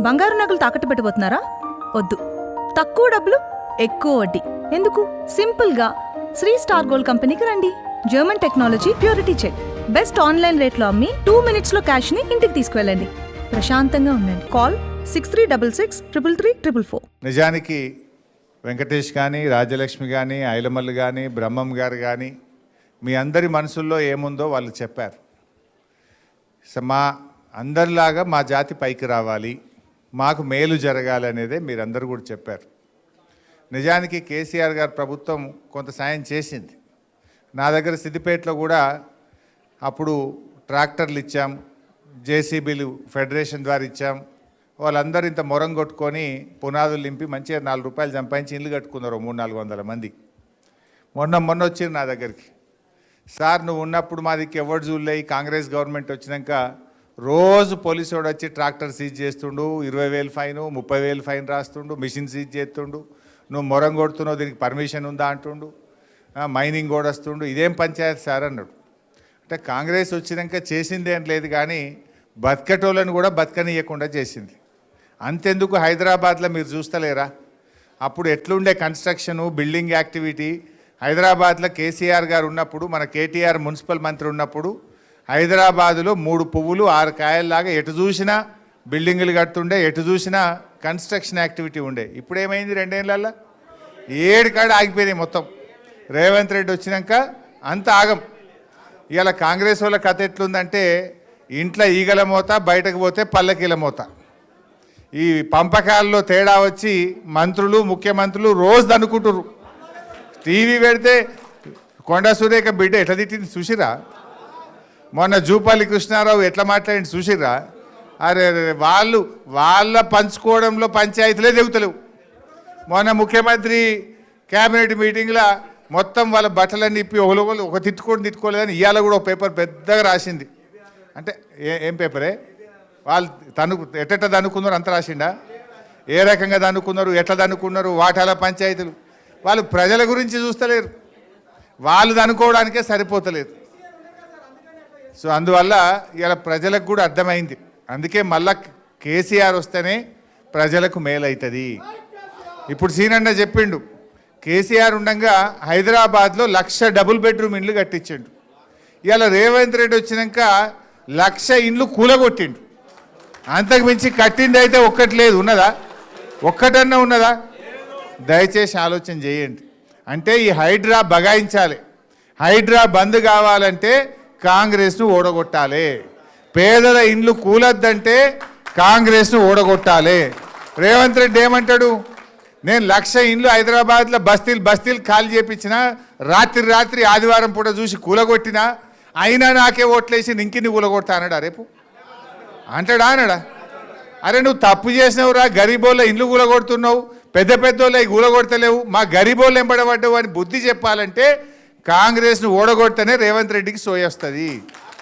బంగారు నగలు తాకట్టు పెట్టబోతున్నారా వద్దు. తక్కువ డబ్బులు ఎక్కువ వడ్డీ. ఎందుకు? సింపుల్గా. శ్రీ స్టార్ గోల్డ్ కంపెనీకి రండి. German technology purity check. Best online రేట్లో అమ్మి టూ మినిట్స్లో క్యాష్ని ఇంటికి తీసుకువెళ్ళండి. ప్రశాంతంగా ఉండండి. Call six three double six triple three triple four. నిజానికి వెంకటేష్ కానీ రాజలక్ష్మి కానీ ఐలమల్లి కానీ బ్రహ్మం గారు కానీ మీ అందరి మనసుల్లో ఏముందో వాళ్ళు చెప్పారు. మా అందరిలాగా మా జాతి పైకి రావాలి. మాకు మేలు జరగాలి అనేదే మీరందరూ కూడా చెప్పారు. నిజానికి కేసీఆర్ గారు ప్రభుత్వం కొంత సాయం చేసింది. నా దగ్గర సిద్దిపేటలో కూడా అప్పుడు ట్రాక్టర్లు ఇచ్చాం జేసీబీలు ఫెడరేషన్ ద్వారా ఇచ్చాం. వాళ్ళందరూ ఇంత మొరం కొట్టుకొని పునాదులు నింపి మంచిగా నాలుగు రూపాయలు సంపాదించి ఇల్లు కట్టుకున్నారు మూడు నాలుగు వందల మంది. మొన్న మొన్న వచ్చారు నా దగ్గరికి. సార్ నువ్వు ఉన్నప్పుడు మా దిక్కు ఎవరు చూడలే కాంగ్రెస్ గవర్నమెంట్ వచ్చినాక రోజు పోలీసు వాడు వచ్చి ట్రాక్టర్ సీజ్ చేస్తుండు ఇరవై వేలు ఫైన్ ముప్పై వేలు ఫైన్ రాస్తుండు మిషన్ సీజ్ చేస్తుండు నువ్వు మొరం కొడుతున్నావు దీనికి పర్మిషన్ ఉందా అంటుండు మైనింగ్ కూడా వస్తుండు ఇదేం పంచాయత్ సార్ అన్నాడు. అంటే కాంగ్రెస్ వచ్చినాక చేసింది ఏం లేదు కానీ బతకటోళ్ళని కూడా బతకనీయకుండా చేసింది. అంతెందుకు హైదరాబాద్లో మీరు చూస్తలేరా? అప్పుడు ఎట్లుండే కన్స్ట్రక్షను బిల్డింగ్ యాక్టివిటీ హైదరాబాద్లో కేసీఆర్ గారు ఉన్నప్పుడు మన కేటీఆర్ మున్సిపల్ మంత్రి ఉన్నప్పుడు హైదరాబాదులో మూడు పువ్వులు ఆరు కాయల్లాగా ఎటు చూసినా బిల్డింగులు కడుతుండే ఎటు చూసినా కన్స్ట్రక్షన్ యాక్టివిటీ ఉండే. ఇప్పుడు ఏమైంది రెండేళ్ళల్లో ఏడు కాడ ఆగిపోయినాయి మొత్తం. రేవంత్ రెడ్డి వచ్చినాక అంత ఆగం. ఇవాళ కాంగ్రెస్ వాళ్ళ కథ ఎట్లుందంటే ఇంట్లో ఈగల మోత బయటకు పోతే పల్లకీల మోత. ఈ పంపకాల్లో తేడా వచ్చి మంత్రులు ముఖ్యమంత్రులు రోజు దనుకుంటురు టీవీ పెడితే కొండ సురేఖ బిడ్డ ఎట్లా తిట్టింది? చూసిరా మొన్న జూపల్లి కృష్ణారావు ఎట్లా మాట్లాడి చూసిరా అరే అరే, వాళ్ళు వాళ్ళ పంచుకోవడంలో పంచాయతీలే దిగుతలేవు. మొన్న ముఖ్యమంత్రి క్యాబినెట్ మీటింగ్లో మొత్తం వాళ్ళ బట్టలన్నీ ఇప్పి ఒకరు ఒక తిట్టుకొని తిట్టుకోలేదని ఇవాళ కూడా ఒక పేపర్ పెద్దగా రాసింది. అంటే ఏం పేపరే? వాళ్ళు తను ఎట్ట దనుకున్నారు అంత రాసిండా? ఏ రకంగా దనుకున్నారు ఎట్లా దనుకున్నారు వాటాల పంచాయతీలు? వాళ్ళు ప్రజల గురించి చూస్తలేరు. వాళ్ళు దనుకోవడానికే సరిపోతలేదు. సో అందువల్ల ఇలా ప్రజలకు కూడా అర్థమైంది. అందుకే మళ్ళా కేసీఆర్ వస్తేనే ప్రజలకు మేలవుతుంది ఇప్పుడు సీనన్న చెప్పిండు కేసీఆర్ ఉండగా హైదరాబాద్లో లక్ష డబుల్ బెడ్రూమ్ ఇండ్లు కట్టించిండు. ఇవాళ రేవంత్ రెడ్డి వచ్చినాక లక్ష ఇండ్లు కూలగొట్టిండు. అంతకు మించి కట్టింది అయితే ఒక్కటి లేదు ఉన్నదా? ఒక్కటన్నా ఉన్నదా? దయచేసి ఆలోచన చేయండి. అంటే ఈ హైడ్రా బగాయించాలి. హైడ్రా బంద్ కావాలంటే కాంగ్రెస్ను ఓడగొట్టాలి. పేదల ఇండ్లు కూలొద్దంటే కాంగ్రెస్ను ఓడగొట్టాలి. రేవంత్ రెడ్డి ఏమంటాడు? నేను లక్ష ఇండ్లు హైదరాబాద్లో బస్తీలు బస్తీలు ఖాళీ చేపించిన రాత్రి రాత్రి ఆదివారం పూట చూసి కూలగొట్టినా అయినా నాకే ఓట్లేసి ఇంకిని కూలగొడతా అన్నాడా రేపు? అంటాడా అనడా అరే నువ్వు తప్పు చేసినావురా గరీబోళ్ళ ఇండ్లు కూలగొడుతున్నావు పెద్ద పెద్దోళ్ళ కూలగొడతలేవు మా గరీబోళ్ళు ఎంబడబడ్డావు అని బుద్ధి చెప్పాలంటే కాంగ్రెస్ను ఓడగొడితేనే రేవంత్ రెడ్డికి సోయొస్తుంది.